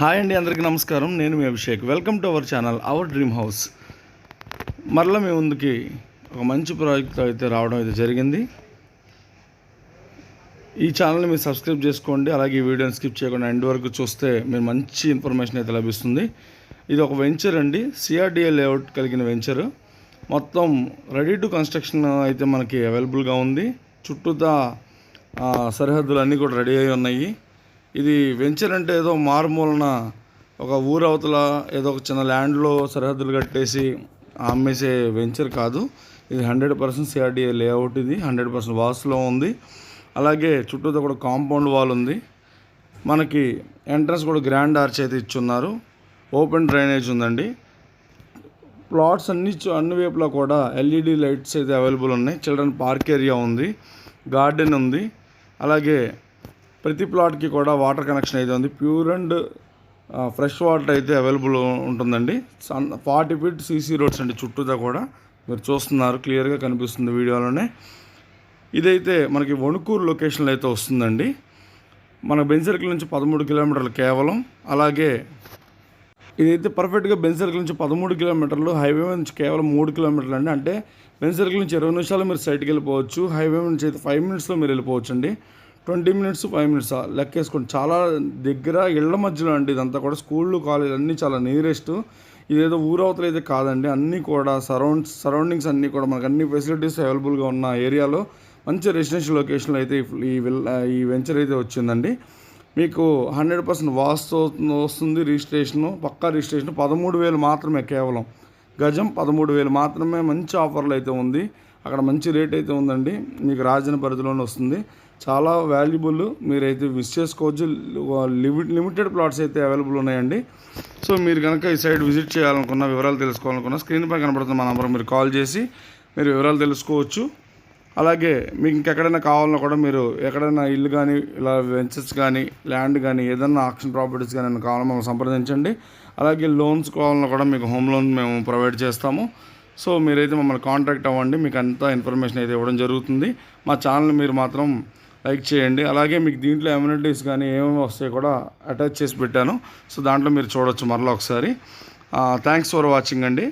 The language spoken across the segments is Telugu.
హాయ్ అండి అందరికీ నమస్కారం. నేను మీ Abhishek. Welcome to our channel our dream house మరలా మీ ముందుకి ఒక మంచి ప్రాజెక్ట్ అయితే రావడం అయితే జరిగింది. ఈ ఛానల్ని మీరు సబ్స్క్రైబ్ చేసుకోండి అలాగే ఈ వీడియోని స్కిప్ చేయకుండా ఎండ్ వరకు చూస్తే మీరు మంచి ఇన్ఫర్మేషన్ అయితే లభిస్తుంది. ఇది ఒక వెంచర్ అండి సిఆర్డిఏ లేఅవుట్ కలిగిన వెంచర్ మొత్తం రెడీ టు కన్స్ట్రక్షన్ అయితే మనకి అవైలబుల్గా ఉంది. చుట్టూతా సరిహద్దులు అన్నీ కూడా రెడీ అయి ఉన్నాయి. ఇది వెంచర్ అంటే ఏదో మారుమూలన ఒక ఊరవతల ఏదో ఒక చిన్న ల్యాండ్లో సరిహద్దులు కట్టేసి అమ్మేసే వెంచర్ కాదు. ఇది హండ్రెడ్ పర్సెంట్ సిఆర్డిఏ లేఅవుట్ ఇది. హండ్రెడ్ పర్సెంట్ వాసులో ఉంది. అలాగే చుట్టూతో కూడా కాంపౌండ్ వాల్ ఉంది. మనకి ఎంట్రన్స్ కూడా గ్రాండ్ ఆర్చ్ అయితే ఇచ్చున్నారు. ఓపెన్ డ్రైనేజ్ ఉందండి. ప్లాట్స్ అన్ని అన్ని వైపులా కూడా ఎల్ఈడి లైట్స్ అయితే అవైలబుల్ ఉన్నాయి. చిల్డ్రన్ పార్క్ ఏరియా ఉంది. గార్డెన్ ఉంది. అలాగే ప్రతి ప్లాట్కి కూడా వాటర్ కనెక్షన్ అయితే ఉంది. ప్యూర్ అండ్ ఫ్రెష్ వాటర్ అయితే అవైలబుల్ ఉంటుందండి. సన్ ఫార్టీ ఫీట్ సీసీ రోడ్స్ అండి చుట్టూతా కూడా. మీరు చూస్తున్నారు క్లియర్గా కనిపిస్తుంది వీడియోలోనే. ఇదైతే మనకి వణుకూరు లొకేషన్లో అయితే వస్తుందండి. మన బెంసర్కిల్ నుంచి పదమూడు కిలోమీటర్లు కేవలం. అలాగే ఇదైతే పర్ఫెక్ట్గా బెంజర్కిల్ నుంచి పదమూడు కిలోమీటర్లు హైవే నుంచి కేవలం మూడు కిలోమీటర్లు అండి. అంటే బెంజ్ సర్కిల్ నుంచి ఇరవై నిమిషాలు మీరు సైట్కి వెళ్ళిపోవచ్చు. హైవే నుంచి అయితే ఫైవ్ మినిట్స్లో మీరు వెళ్ళిపోవచ్చు అండి ట్వంటీ మినిట్స్ ఫైవ్ మినిట్స్ లెక్కేసుకోండి. చాలా దగ్గర ఇళ్ళ మధ్యలో అండి ఇదంతా కూడా. స్కూళ్ళు కాలేజ్ అన్నీ చాలా నియరెస్ట్ ఇదేదో ఊరవతలు అయితే కాదండి. అన్నీ కూడా సరౌండ్స్ సరౌండింగ్స్ అన్నీ కూడా మనకు అన్ని ఫెసిలిటీస్ అవైలబుల్గా ఉన్న ఏరియాలో మంచి రెసిడెన్షియల్ లొకేషన్లో అయితే ఈ- ఈ విల్ ఈ వెంచర్ అయితే వచ్చిందండి. మీకు హండ్రెడ్ పర్సెంట్ వాస్తు వస్తుంది రిజిస్ట్రేషన్ పక్కా రిజిస్ట్రేషన్ పదమూడు వేలు మాత్రమే కేవలం. గజం పదమూడు వేలు మాత్రమే మంచి ఆఫర్లు అయితే ఉంది. అక్కడ మంచి రేట్ అయితే ఉందండి. మీకు రాజన పరిధిలోనే వస్తుంది. చాలా వాల్యుబుల్ మీరైతే విజిట్ చేసుకోవచ్చు. లిమిట్ లిమిటెడ్ ప్లాట్స్ అయితే అవైలబుల్ ఉన్నాయండి. సో మీరు కనుక ఈ సైడ్ విజిట్ చేయాలనుకున్న వివరాలు తెలుసుకోవాలనుకున్న స్క్రీన్ పై కనబడుతున్న మా నంబర్ మీరు కాల్ చేసి మీరు వివరాలు తెలుసుకోవచ్చు. అలాగే మీకు ఇంకెక్కడైనా కావాలన్నా కూడా మీరు ఎక్కడైనా ఇల్లు కానీ ఇలా వెంచర్స్ కానీ ల్యాండ్ కానీ ఏదైనా ఆక్షన్ ప్రాపర్టీస్ కానీ కావాలన్నా మమ్మల్ని సంప్రదించండి. అలాగే లోన్స్ కావాలన్నా కూడా మీకు హోమ్ లోన్ మేము ప్రొవైడ్ చేస్తాము. సో మీరైతే మమ్మల్ని కాంటాక్ట్ అవ్వండి మీకు అంతా ఇన్ఫర్మేషన్ అయితే ఇవ్వడం జరుగుతుంది. మా ఛానల్ మీరు మాత్రం లైక్ చేయండి. అలాగే మీకు దీంట్లో ఎమ్యూనిటీస్ కానీ ఏమేమి వస్తాయి కూడా అటాచ్ చేసి పెట్టాను. సో దాంట్లో మీరు చూడొచ్చు మరలా ఒకసారి. థ్యాంక్స్ ఫర్ వాచింగ్ అండి.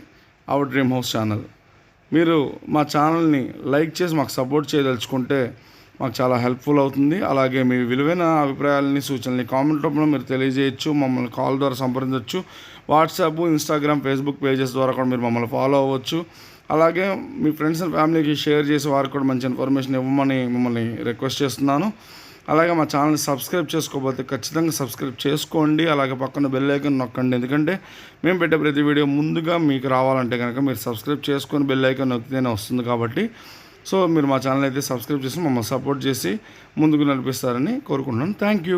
అవర్ డ్రీమ్ హౌస్ ఛానల్ మీరు మా ఛానల్ని లైక్ చేసి మాకు సపోర్ట్ చేయదలుచుకుంటే మాకు చాలా హెల్ప్ఫుల్ అవుతుంది. అలాగే మీ విలువైన అభిప్రాయాలని సూచనల్ని కామెంట్ రూపంలో మీరు తెలియజేయచ్చు మమ్మల్ని కాల్ ద్వారా సంప్రదించవచ్చు వాట్సాప్ ఇన్స్టాగ్రామ్ ఫేస్బుక్ పేజెస్ ద్వారా కూడా మీరు మమ్మల్ని ఫాలో అవ్వచ్చు. అలాగే మీ ఫ్రెండ్స్ అండ్ ఫ్యామిలీకి షేర్ చేసి వారికి కూడా మంచి ఇన్ఫర్మేషన్ ఇవ్వమని మిమ్మల్ని రిక్వెస్ట్ చేస్తున్నాను. అలాగే మా ఛానల్ని సబ్స్క్రైబ్ చేసుకోకపోతే ఖచ్చితంగా సబ్స్క్రైబ్ చేసుకోండి. అలాగే పక్కన బెల్ ఐకన్ నొక్కండి. ఎందుకంటే మేము పెట్టే ప్రతి వీడియో ముందుగా మీకు రావాలంటే కనుక మీరు సబ్స్క్రైబ్ చేసుకొని బెల్ ఐకన్ నొక్కితేనే వస్తుంది కాబట్టి సో మీరు మా ఛానల్ అయితే సబ్స్క్రైబ్ చేసి మమ్మల్ని సపోర్ట్ చేసి ముందుకు నడిపిస్తారని కోరుకుంటున్నాను. Thank you